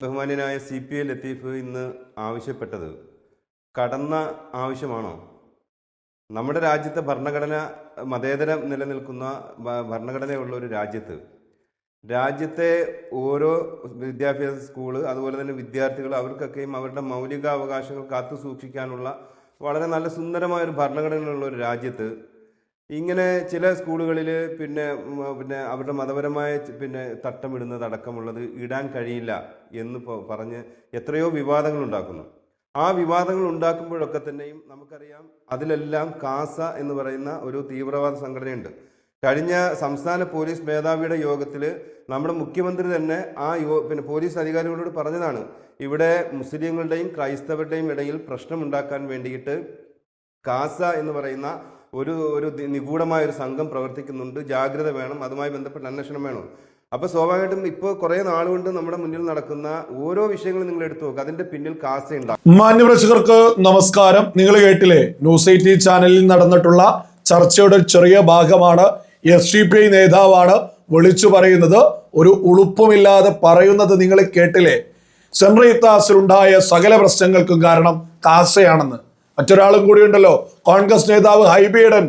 ബഹുമാന്യനായ C P I Latheef ഇന്ന് ആവശ്യപ്പെട്ടത് കടന്ന ആവശ്യമാണോ? നമ്മുടെ രാജ്യത്തെ ഭരണഘടന മതേതരം നിലനിൽക്കുന്ന ഭരണഘടനയുള്ള ഒരു രാജ്യത്ത് രാജ്യത്തെ ഓരോ വിദ്യാഭ്യാസ സ്കൂൾ അതുപോലെ തന്നെ വിദ്യാർത്ഥികൾ അവർക്കൊക്കെയും അവരുടെ മൗലികാവകാശങ്ങൾ കാത്തു സൂക്ഷിക്കാനുള്ള വളരെ നല്ല സുന്ദരമായ ഒരു ഭരണഘടനയുള്ള ഒരു രാജ്യത്ത് ഇങ്ങനെ ചില സ്കൂളുകളിൽ പിന്നെ പിന്നെ അവരുടെ മതപരമായ പിന്നെ തട്ടമിടുന്നത് അടക്കമുള്ളത് ഇടാൻ കഴിയില്ല എന്ന് പറഞ്ഞ് എത്രയോ വിവാദങ്ങൾ ഉണ്ടാക്കുന്നു ആ വിവാദങ്ങൾ ഉണ്ടാക്കുമ്പോഴൊക്കെ തന്നെയും നമുക്കറിയാം അതിലെല്ലാം കാസ എന്ന് പറയുന്ന ഒരു തീവ്രവാദ സംഘടനയുണ്ട്. കഴിഞ്ഞ സംസ്ഥാന പോലീസ് മേധാവിയുടെ യോഗത്തിൽ നമ്മുടെ മുഖ്യമന്ത്രി തന്നെ ആ യോ പിന്നെ പോലീസ് അധികാരികളോട് പറഞ്ഞതാണ് ഇവിടെ മുസ്ലിങ്ങളുടെയും ക്രൈസ്തവരുടെയും ഇടയിൽ പ്രശ്നമുണ്ടാക്കാൻ വേണ്ടിയിട്ട് കാസ എന്ന് പറയുന്ന ഒരു ഒരു നിഗൂഢമായ ഒരു സംഘം പ്രവർത്തിക്കുന്നുണ്ട്. ജാഗ്രത വേണം. അതുമായി ബന്ധപ്പെട്ട അന്വേഷണം വേണം. അപ്പോൾ സ്വാഭാവികമായിട്ടും ഇപ്പോൾ കുറേ നാളുകൊണ്ട് നമ്മുടെ മുന്നിൽ നടക്കുന്ന ഓരോ വിഷയങ്ങളും നിങ്ങൾ എടുത്തു നോക്കുക അതിന്റെ പിന്നിൽ കാസ ഉണ്ടാകും മാന്യപ്രേക്ഷകർക്ക് നമസ്കാരം. നിങ്ങൾ കേട്ടില്ലേ? ന്യൂസ് എയ്റ്റി ചാനലിൽ നടന്നിട്ടുള്ള ചർച്ചയുടെ ചെറിയ ഭാഗമാണ്. എസ് ഡി പി ഐ നേതാവാണ് വിളിച്ചു പറയുന്നത്. ഒരു ഉളുപ്പുമില്ലാതെ പറയുന്നത് നിങ്ങൾ കേട്ടില്ലേ? സെൻട്രയിത്താസിലുണ്ടായ സകല പ്രശ്നങ്ങൾക്കും കാരണം കാസയാണെന്ന്. മറ്റൊരാളും കൂടി ഉണ്ടല്ലോ. കോൺഗ്രസ് നേതാവ് ഹൈബീഡൻ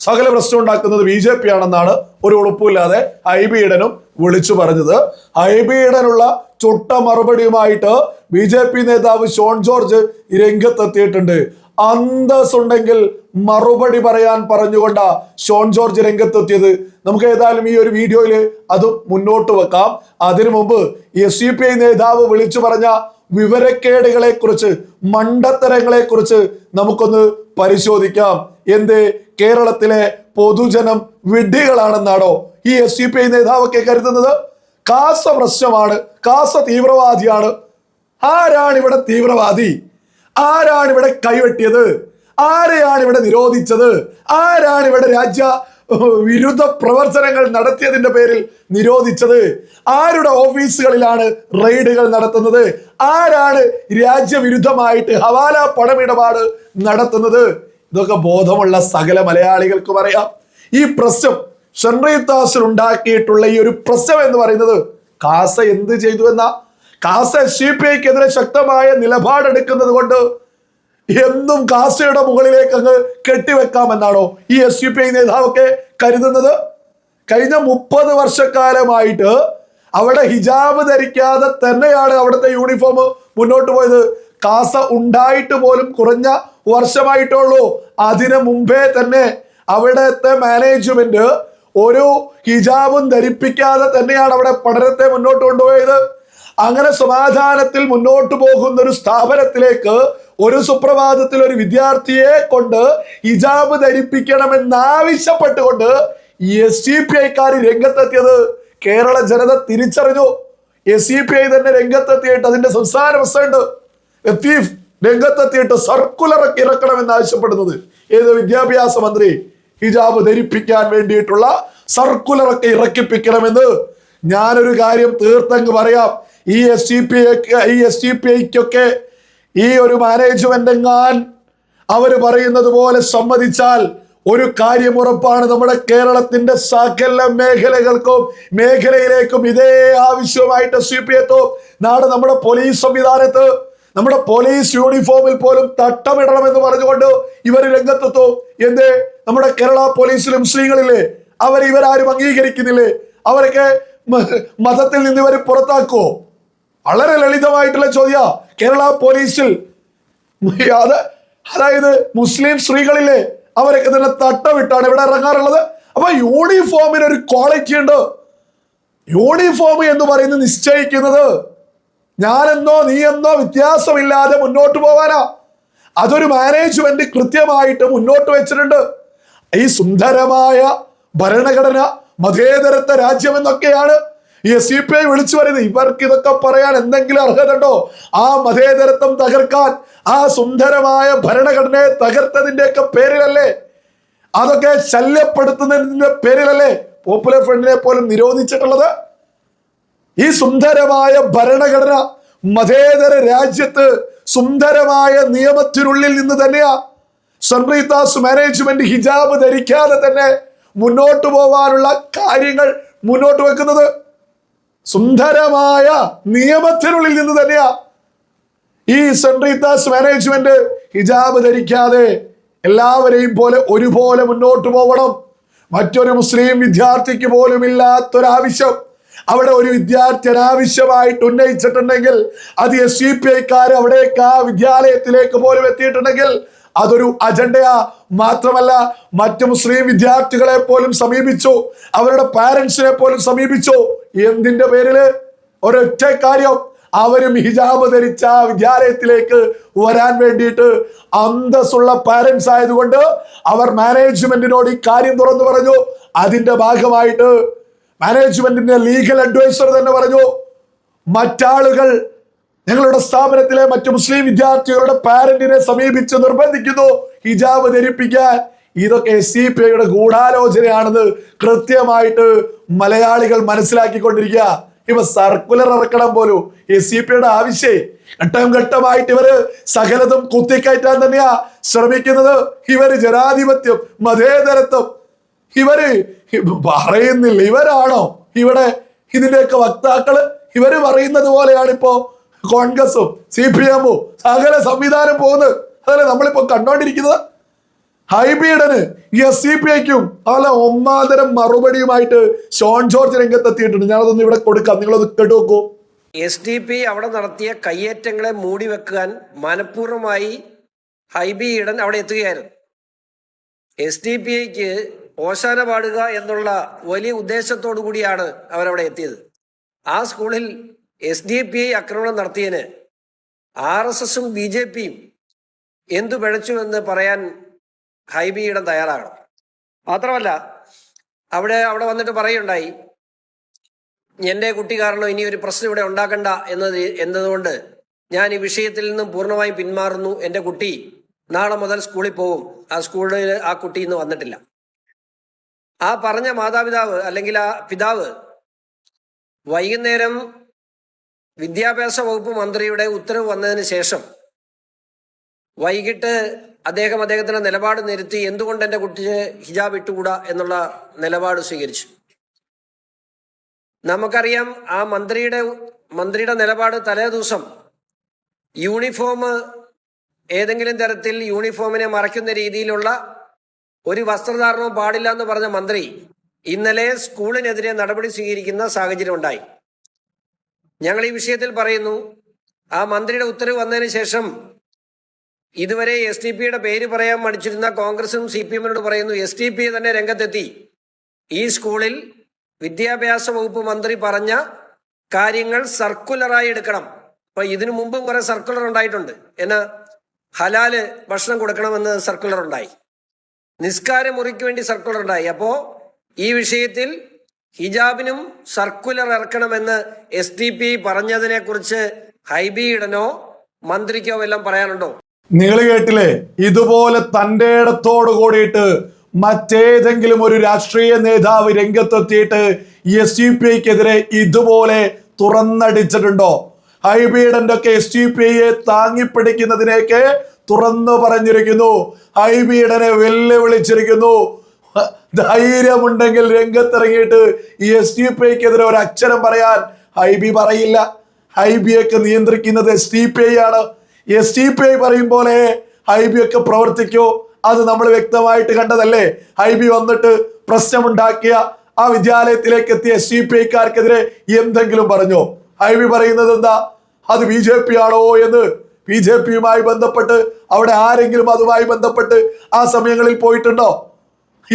സകല പ്രശ്നം ഉണ്ടാക്കുന്നത് ബി ജെ പി ആണെന്നാണ് ഒരു ഉറപ്പുമില്ലാതെ ഹൈബീഡനും വിളിച്ചു പറഞ്ഞത്. ഹൈബീഡനുള്ള ചുട്ട മറുപടിയുമായിട്ട് ബി ജെ പി നേതാവ് ഷോൺ ജോർജ് രംഗത്തെത്തിയിട്ടുണ്ട്. അന്തസ്സുണ്ടെങ്കിൽ മറുപടി പറയാൻ പറഞ്ഞുകൊണ്ട ഷോൺ ജോർജ് രംഗത്തെത്തിയത്. നമുക്ക് ഏതായാലും ഈ ഒരു വീഡിയോയിൽ അത് മുന്നോട്ട് വെക്കാം. അതിനു മുമ്പ് എസ് പി നേതാവ് വിളിച്ചു പറഞ്ഞ വിവരക്കേടുകളെ കുറിച്ച് മണ്ടത്തരങ്ങളെ കുറിച്ച് നമുക്കൊന്ന് പരിശോധിക്കാം. എന്ത്? കേരളത്തിലെ പൊതുജനം വിഡ്ഢികളാണെന്നാണോ ഈ എസ് യു പി ഐ നേതാവൊക്കെ കരുതുന്നത്? കാസ പ്രശ്നമാണ് കാസ തീവ്രവാദിയാണ്. ആരാണ് ഇവിടെ തീവ്രവാദി? ആരാണ് ഇവിടെ കൈവെട്ടിയത്? ആരെയാണ് ഇവിടെ നിരോധിച്ചത്? ആരാണ് ഇവിടെ രാജ്യ വിരുദ്ധ പ്രവർത്തനങ്ങൾ നടത്തിയതിന്റെ പേരിൽ നിരോധിച്ചത്. ആരുടെ ഓഫീസുകളിലാണ് റെയ്ഡുകൾ നടത്തുന്നത്? ആരാണ് രാജ്യവിരുദ്ധമായിട്ട് ഹവാല പണമിടപാട് നടത്തുന്നത്? ഇതൊക്കെ ബോധമുള്ള സകല മലയാളികൾക്കും അറിയാം. ഈ പ്രശ്നം ഷൺറീത്താസിൽ ഉണ്ടാക്കിയിട്ടുള്ള ഈ ഒരു പ്രശ്നം എന്ന് പറയുന്നത് കാസ എന്ത് ചെയ്തു കാസ സി പി ഐക്കെതിരെ ശക്തമായ നിലപാടെടുക്കുന്നത് കൊണ്ട് എന്നും കാസയുടെ മുകളിലേക്ക് അങ്ങ് കെട്ടിവെക്കാമെന്നാണോ ഈ എസ് യു പി ഐ നേതാവൊക്കെ കരുതുന്നത്? കഴിഞ്ഞ മുപ്പത് വർഷക്കാലമായിട്ട് അവിടെ ഹിജാബ് ധരിക്കാതെ തന്നെയാണ് അവിടുത്തെ യൂണിഫോം മുന്നോട്ട് പോയത്. കാസ ഉണ്ടായിട്ട് പോലും കുറഞ്ഞ വർഷമായിട്ടുള്ളൂ. അതിനു മുമ്പേ തന്നെ അവിടുത്തെ മാനേജ്മെന്റ് ഒരു ഹിജാബും ധരിപ്പിക്കാതെ തന്നെയാണ് അവിടെ പഠനത്തെ മുന്നോട്ട് കൊണ്ടുപോയത്. അങ്ങനെ സമാധാനത്തിൽ മുന്നോട്ട് പോകുന്ന ഒരു സ്ഥാപനത്തിലേക്ക് ഒരു സുപ്രഭാതത്തിൽ ഒരു വിദ്യാർത്ഥിയെ കൊണ്ട് ഹിജാബ് ധരിപ്പിക്കണമെന്നാവശ്യപ്പെട്ടുകൊണ്ട് എസ് സി പി ഐക്കാർ രംഗത്തെത്തിയത് കേരള ജനത തിരിച്ചറിഞ്ഞു. എസ് സി പി ഐ തന്നെ രംഗത്തെത്തിയിട്ട് അതിന്റെ സംസ്ഥാന പ്രസിഡന്റ് രംഗത്തെത്തിയിട്ട് സർക്കുലർ ഇറക്കണമെന്ന് ആവശ്യപ്പെടുന്നത് ഏത് വിദ്യാഭ്യാസ മന്ത്രി ഹിജാബ് ധരിപ്പിക്കാൻ വേണ്ടിയിട്ടുള്ള സർക്കുലർ ഒക്കെ ഇറക്കിപ്പിക്കണമെന്ന് ഞാനൊരു കാര്യം തീർത്തങ്ങ് പറയാം. ഈ എസ് ടി പി ഈ എസ് ടി പി ഐക്കൊക്കെ ഈ ഒരു മാനേജ്മെന്റ് എങ്ങാൻ അവർ പറയുന്നത് പോലെ സമ്മതിച്ചാൽ ഒരു കാര്യം ഉറപ്പാണ്. നമ്മുടെ കേരളത്തിന്റെ സകല മേഖലകൾക്കും മേഖലയിലേക്കും ഇതേ ആവശ്യമായിട്ട് സി പി എത്തും നാട് നമ്മുടെ പോലീസ് സംവിധാനത്ത് നമ്മുടെ പോലീസ് യൂണിഫോമിൽ പോലും തട്ടമിടണമെന്ന് പറഞ്ഞുകൊണ്ട് ഇവർ രംഗത്തെത്തും. എന്തേ? നമ്മുടെ കേരള പോലീസിലെ മുസ്ലിങ്ങളില്ലേ അവർ ഇവരാരും അംഗീകരിക്കുന്നില്ലേ? അവരൊക്കെ മതത്തിൽ നിന്ന് ഇവർ പുറത്താക്കുവോ? വളരെ ലളിതമായിട്ടുള്ള ചോദ്യ. കേരള പോലീസിൽ അത് അതായത് മുസ്ലിം സ്ത്രീകളിലെ അവരൊക്കെ തന്നെ തട്ടമിട്ടാണ് ഇവിടെ ഇറങ്ങാറുള്ളത്. അപ്പൊ യൂണിഫോമിന് ഒരു ക്വാളിറ്റി ഉണ്ട്. യൂണിഫോം എന്ന് പറയുന്നത് നിശ്ചയിക്കുന്നത് ഞാനെന്നോ എന്നോ വ്യത്യാസമില്ലാതെ മുന്നോട്ട് പോകാനാ. അതൊരു മാനേജ്മെന്റ് കൃത്യമായിട്ട് മുന്നോട്ട് വെച്ചിട്ടുണ്ട്. ഈ സുന്ദരമായ ഭരണഘടന മതേതരത്തെ രാജ്യം എന്നൊക്കെയാണ് ഈ സി പി ഐ വിളിച്ചു പറയുന്നത് ഇവർക്ക് ഇതൊക്കെ പറയാൻ എന്തെങ്കിലും അർഹത ഉണ്ടോ ആ മതേതരത്വം തകർക്കാൻ ആ സുന്ദരമായ ഭരണഘടനയെ തകർത്തതിന്റെയൊക്കെ പേരിലല്ലേ? അതൊക്കെ ശല്യപ്പെടുത്തുന്നതിന്റെ പേരിലല്ലേ പോപ്പുലർ ഫ്രണ്ടിനെ പോലും നിരോധിച്ചിട്ടുള്ളത്? ഈ സുന്ദരമായ ഭരണഘടന മതേതര രാജ്യത്ത് സുന്ദരമായ നിയമത്തിനുള്ളിൽ നിന്ന് തന്നെയാ. സൺറീതാസ് മാനേജ്മെന്റ് ഹിജാബ് ധരിക്കാതെ തന്നെ മുന്നോട്ട് പോവാനുള്ള കാര്യങ്ങൾ മുന്നോട്ട് വെക്കുന്നത്. സുന്ദരമായ നിയമത്തിനുള്ളിൽ നിന്ന് തന്നെയാ. ഈ സെന്റ് റീത്താസ് മാനേജ്മെന്റ് ഹിജാബ് ധരിക്കാതെ എല്ലാവരെയും പോലെ ഒരുപോലെ മുന്നോട്ട് പോകണം. മറ്റൊരു മുസ്ലിം വിദ്യാർത്ഥിക്ക് പോലും ഇല്ലാത്തൊരാവശ്യം. അവിടെ ഒരു വിദ്യാർത്ഥി അനാവശ്യമായിട്ട് ഉന്നയിച്ചിട്ടുണ്ടെങ്കിൽ അത് എസ് സി പി ഐക്കാർ അവിടേക്ക് ആ വിദ്യാലയത്തിലേക്ക് പോലും എത്തിയിട്ടുണ്ടെങ്കിൽ അതൊരു അജണ്ടയാ. മാത്രമല്ല മറ്റു മുസ്ലിം വിദ്യാർത്ഥികളെ പോലും സമീപിച്ചു. അവരുടെ പാരന്റ്സിനെ പോലും സമീപിച്ചു. എന്തിന്റെ പേരിൽ? ഒരൊറ്റ കാര്യം. അവരും ഹിജാബ് ധരിച്ച വിദ്യാലയത്തിലേക്ക് വരാൻ വേണ്ടിയിട്ട് അന്തസ്സുള്ള പാരന്റ്സ് ആയതുകൊണ്ട് അവർ മാനേജ്മെന്റിനോട് ഈ കാര്യം തുറന്നു പറഞ്ഞു. അതിന്റെ ഭാഗമായിട്ട് മാനേജ്മെന്റിന്റെ ലീഗൽ അഡ്വൈസർ തന്നെ പറഞ്ഞു. മറ്റാളുകൾ ഞങ്ങളുടെ സ്ഥാപനത്തിലെ മറ്റു മുസ്ലിം വിദ്യാർത്ഥികളുടെ പാരന്റിനെ സമീപിച്ച് നിർബന്ധിക്കുന്നു. ഹിജാബ് ധരിപ്പിക്കാൻ ഇതൊക്കെ എസ് സി പി ഐയുടെ ഗൂഢാലോചനയാണെന്ന് കൃത്യമായിട്ട് മലയാളികൾ മനസ്സിലാക്കിക്കൊണ്ടിരിക്കുക. ഇവ സർക്കുലർ ഇറക്കണം പോലും. എസ് സി പിയുടെ ആവശ്യേ ഘട്ടം ഘട്ടമായിട്ട് ഇവർ സകലതും കുത്തിക്കയറ്റാൻ തന്നെയാ ശ്രമിക്കുന്നത്. ഇവർ ജനാധിപത്യം മതേതരത്വം. ഇവർ പറയുന്നില്ല ഇവരാണോ ഇവിടെ ഇതിന്റെയൊക്കെ വക്താക്കൾ? ഇവർ പറയുന്നത് പോലെയാണ് ഇപ്പോ കോൺഗ്രസും സി പി എമ്മും സകല സംവിധാനം പോകുന്നത്. അതല്ലേ നമ്മളിപ്പോ കണ്ടോണ്ടിരിക്കുന്നത്? ഹൈബീഡന് എസ് സി പി ഐക്കും അല്ല ഒന്നാന്തരം മറുപടിയുമായിട്ട് ഷോൺ ജോർജ് രംഗത്തെത്തിയിട്ടുണ്ട്. ഞാനതൊന്ന് ഇവിടെ കൊടുക്കാം. നിങ്ങളത് കേട്ടു നോക്കൂ. എസ് ഡി പി അവിടെ നടത്തിയ കയ്യേറ്റങ്ങളെ മൂടി വെക്കാൻ മനഃപൂർവമായി ഹൈബി ഈഡൻ അവിടെ എത്തുകയായിരുന്നു. എസ് ഡി പി ഐക്ക് ഓശാന പാടുക എന്നുള്ള വലിയ ഉദ്ദേശത്തോടു കൂടിയാണ് അവരവിടെ എത്തിയത്. ആ സ്കൂളിൽ എസ് ഡി പി ഐ ആക്രമണം നടത്തിയതിന് ആർ എസ് എസും ബി ജെ പിയും എന്തു പിഴച്ചുവെന്ന് പറയാൻ ഹൈബി ഈഡൻ തയ്യാറാകണം. മാത്രമല്ല അവിടെ അവിടെ വന്നിട്ട് പറയുണ്ടായി എന്റെ കുട്ടി കാരണം ഇനി ഒരു പ്രശ്നം ഇവിടെ ഉണ്ടാക്കണ്ട എന്നത് എന്നതുകൊണ്ട് ഞാൻ ഈ വിഷയത്തിൽ നിന്നും പൂർണമായും പിന്മാറുന്നു. എന്റെ കുട്ടി നാളെ മുതൽ സ്കൂളിൽ പോകും. ആ സ്കൂളിൽ ആ കുട്ടി ഇന്ന് വന്നിട്ടില്ല. ആ പറഞ്ഞ മാതാപിതാവ് അല്ലെങ്കിൽ ആ പിതാവ് വൈകുന്നേരം വിദ്യാഭ്യാസ വകുപ്പ് മന്ത്രിയുടെ ഉത്തരവ് വന്നതിന് ശേഷം വൈകിട്ട് അദ്ദേഹം അദ്ദേഹത്തിന്റെ നിലപാട് നിരത്തി എന്തുകൊണ്ട് എന്റെ കുട്ടിയെ ഹിജാബ് ഇട്ടുകൂടാ എന്നുള്ള നിലപാട് സ്വീകരിച്ചു. നമുക്കറിയാം ആ മന്ത്രിയുടെ മന്ത്രിയുടെ നിലപാട് തലേ ദിവസം യൂണിഫോം ഏതെങ്കിലും തരത്തിൽ യൂണിഫോമിനെ മറയ്ക്കുന്ന രീതിയിലുള്ള ഒരു വസ്ത്രധാരണവും പാടില്ല എന്ന് പറഞ്ഞ മന്ത്രി ഇന്നലെ സ്കൂളിനെതിരെ നടപടി സ്വീകരിക്കുന്ന സാഹചര്യം ഉണ്ടായി. ഞങ്ങൾ ഈ വിഷയത്തിൽ പറയുന്നു ആ മന്ത്രിയുടെ ഉത്തരവ് വന്നതിന് ശേഷം ഇതുവരെ എസ് ടി പിയുടെ പേര് പറയാൻ മടിച്ചിരുന്ന കോൺഗ്രസും സി പി എമ്മിനോട് പറയുന്നു എസ് ടി പി തന്നെ രംഗത്തെത്തി. ഈ സ്കൂളിൽ വിദ്യാഭ്യാസ വകുപ്പ് മന്ത്രി പറഞ്ഞ കാര്യങ്ങൾ സർക്കുലറായി എടുക്കണം. അപ്പൊ ഇതിനു മുമ്പും കുറെ സർക്കുലർ ഉണ്ടായിട്ടുണ്ട്. എന്നാ ഹലാൽ ഭക്ഷണം കൊടുക്കണമെന്ന് സർക്കുലർ ഉണ്ടായി. നിസ്കാര മുറിക്ക് വേണ്ടി സർക്കുലർ ഉണ്ടായി. അപ്പോ ഈ വിഷയത്തിൽ ഹിജാബിനും സർക്കുലർ ഇറക്കണമെന്ന് എസ് ഡി പി പറഞ്ഞതിനെ കുറിച്ച് ഹൈബി ഇടനോ മന്ത്രിക്കോ എല്ലാം പറയാനുണ്ടോ? നിങ്ങൾ കേട്ടില്ലേ? ഇതുപോലെ തന്റെ ഇടത്തോട് കൂടിയിട്ട് മറ്റേതെങ്കിലും ഒരു രാഷ്ട്രീയ നേതാവ് രംഗത്തെത്തിയിട്ട് എസ് യു പി ഐക്കെതിരെ ഇതുപോലെ തുറന്നടിച്ചിട്ടുണ്ടോ? ഹൈബീഡന്റെ ഒക്കെ എസ് യു പി ഐയെ താങ്ങിപ്പിടിക്കുന്നതിനെയൊക്കെ തുറന്നു പറഞ്ഞിരിക്കുന്നു. ഹൈബീഡനെ വെല്ലുവിളിച്ചിരിക്കുന്നു. ധൈര്യമുണ്ടെങ്കിൽ രംഗത്തിറങ്ങിയിട്ട് ഈ എസ് ടി പി ഐക്കെതിരെ ഒരു അക്ഷരം പറയാൻ ഹൈബി പറയില്ല. ഹൈബിയൊക്കെ നിയന്ത്രിക്കുന്നത് എസ് ടി പി ഐ ആണ്. എസ് ടി പി ഐ പറയും പോലെ ഹൈബി ഒക്കെ പ്രവർത്തിക്കോ. അത് നമ്മൾ വ്യക്തമായിട്ട് കണ്ടതല്ലേ? ഹൈബി വന്നിട്ട് പ്രശ്നമുണ്ടാക്കിയ ആ വിദ്യാലയത്തിലേക്ക് എത്തിയ എസ് ടി പി ഐക്കാർക്കെതിരെ എന്തെങ്കിലും പറഞ്ഞോ? ഹൈബി പറയുന്നത് എന്താ? അത് ബി ജെ പി ആണോ എന്ന്. ബി ജെ പിയുമായി ബന്ധപ്പെട്ട് അവിടെ ആരെങ്കിലും അതുമായി ബന്ധപ്പെട്ട് ആ സമയങ്ങളിൽ പോയിട്ടുണ്ടോ?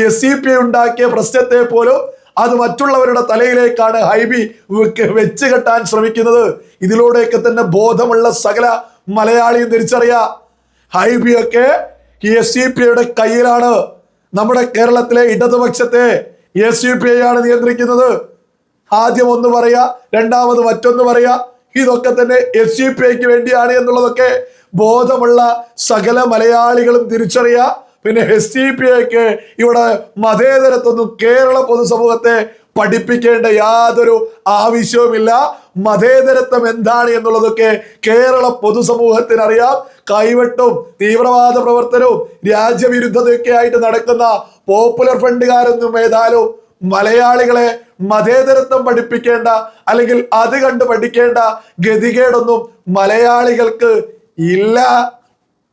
എസ് സി പി ഉണ്ടാക്കിയ പ്രശ്നത്തെ പോലും അത് മറ്റുള്ളവരുടെ തലയിലേക്കാണ് ഹൈബി വെച്ച് കെട്ടാൻ ശ്രമിക്കുന്നത്. ഇതിലൂടെയൊക്കെ തന്നെ ബോധമുള്ള സകല മലയാളിയും തിരിച്ചറിയാ. ഹൈബിയൊക്കെ എസ് സി പിയുടെ കയ്യിലാണ്. നമ്മുടെ കേരളത്തിലെ ഇടതുപക്ഷത്തെ എസ് യു പി ഐ ആണ് നിയന്ത്രിക്കുന്നത്. ആദ്യം ഒന്ന് പറയാ രണ്ടാമത് മറ്റൊന്ന് പറയാ ഇതൊക്കെ തന്നെ എസ് യു പി ഐക്ക് വേണ്ടിയാണ് എന്നുള്ളതൊക്കെ ബോധമുള്ള സകല മലയാളികളും തിരിച്ചറിയാ. പിന്നെ എസ് ടി പി ഐക്ക് ഇവിടെ മതേതരത്തൊന്നും കേരള പൊതുസമൂഹത്തെ പഠിപ്പിക്കേണ്ട യാതൊരു ആവശ്യവുമില്ല. മതേതരത്വം എന്താണ് എന്നുള്ളതൊക്കെ കേരള പൊതുസമൂഹത്തിന് അറിയാം കൈവെട്ടും തീവ്രവാദ പ്രവർത്തനവും രാജ്യവിരുദ്ധതയൊക്കെ ആയിട്ട് നടക്കുന്ന പോപ്പുലർ ഫ്രണ്ടുകാരൊന്നും ഏതായാലും മലയാളികളെ മതേതരത്വം പഠിപ്പിക്കേണ്ട അല്ലെങ്കിൽ അത് കണ്ട് പഠിക്കേണ്ട ഗതികേടൊന്നും മലയാളികൾക്ക് ഇല്ല.